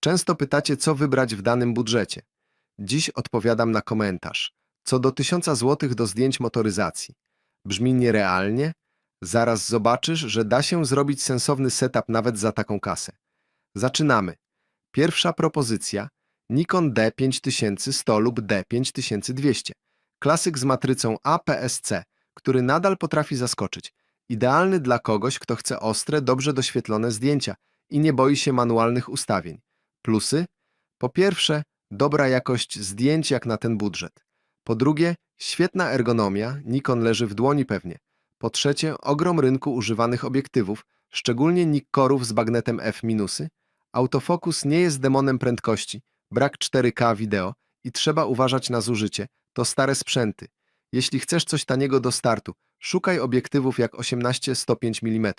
Często pytacie, co wybrać w danym budżecie. Dziś odpowiadam na komentarz. Co do 1000 zł do zdjęć motoryzacji. Brzmi nierealnie? Zaraz zobaczysz, że da się zrobić sensowny setup nawet za taką kasę. Zaczynamy. Pierwsza propozycja Nikon D5100 lub D5200. Klasyk z matrycą APS-C, który nadal potrafi zaskoczyć. Idealny dla kogoś, kto chce ostre, dobrze doświetlone zdjęcia i nie boi się manualnych ustawień. Plusy? Po pierwsze, dobra jakość zdjęć jak na ten budżet. Po drugie, świetna ergonomia, Nikon leży w dłoni pewnie. Po trzecie, ogrom rynku używanych obiektywów, szczególnie Nikorów z bagnetem F-. Autofokus nie jest demonem prędkości, brak 4K wideo i trzeba uważać na zużycie, to stare sprzęty. Jeśli chcesz coś taniego do startu, szukaj obiektywów jak 18-105 mm,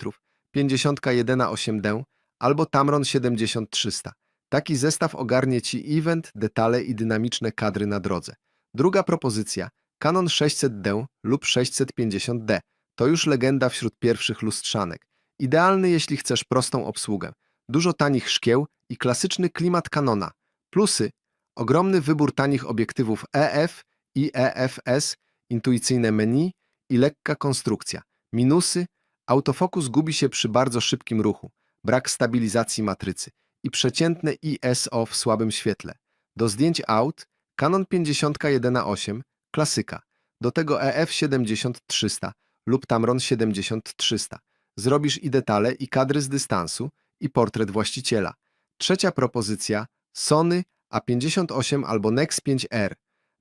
50-1.8D albo Tamron 70-300. Taki zestaw ogarnie Ci event, detale i dynamiczne kadry na drodze. Druga propozycja Canon 600D lub 650D. To już legenda wśród pierwszych lustrzanek. Idealny, jeśli chcesz prostą obsługę. Dużo tanich szkieł i klasyczny klimat Canona. Plusy ogromny wybór tanich obiektywów EF i EFS, intuicyjne menu i lekka konstrukcja. Minusy autofokus gubi się przy bardzo szybkim ruchu, brak stabilizacji matrycy i przeciętne ISO w słabym świetle. Do zdjęć aut Canon 50-1.8 klasyka, do tego EF 70-300 lub Tamron 70-300. Zrobisz i detale, i kadry z dystansu, i portret właściciela. Trzecia propozycja Sony A58 albo Nex 5R.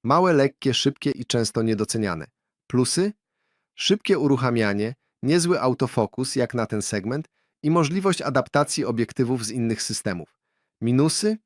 Małe, lekkie, szybkie i często niedoceniane. Plusy? Szybkie uruchamianie, niezły autofokus jak na ten segment i możliwość adaptacji obiektywów z innych systemów. Minusy?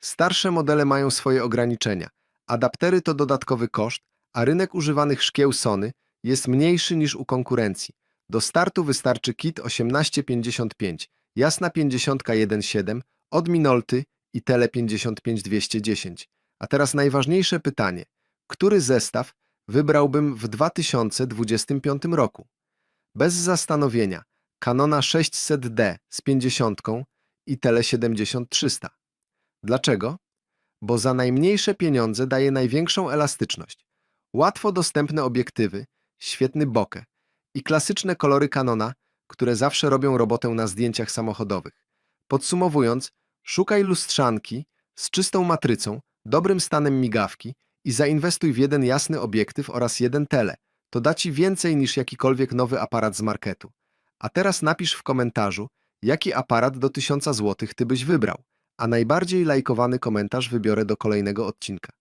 Starsze modele mają swoje ograniczenia. Adaptery to dodatkowy koszt, a rynek używanych szkieł Sony jest mniejszy niż u konkurencji. Do startu wystarczy kit 1855, jasna 50-1.7 od Minolty i Tele 55210. A teraz najważniejsze pytanie. Który zestaw wybrałbym w 2025 roku? Bez zastanowienia. Canona 600D z 50 i Tele 7300. Dlaczego? Bo za najmniejsze pieniądze daje największą elastyczność. Łatwo dostępne obiektywy, świetny bokeh i klasyczne kolory Canona, które zawsze robią robotę na zdjęciach samochodowych. Podsumowując, szukaj lustrzanki z czystą matrycą, dobrym stanem migawki i zainwestuj w jeden jasny obiektyw oraz jeden tele. To da Ci więcej niż jakikolwiek nowy aparat z marketu. A teraz napisz w komentarzu, jaki aparat do 1000 zł Ty byś wybrał, a najbardziej lajkowany komentarz wybiorę do kolejnego odcinka.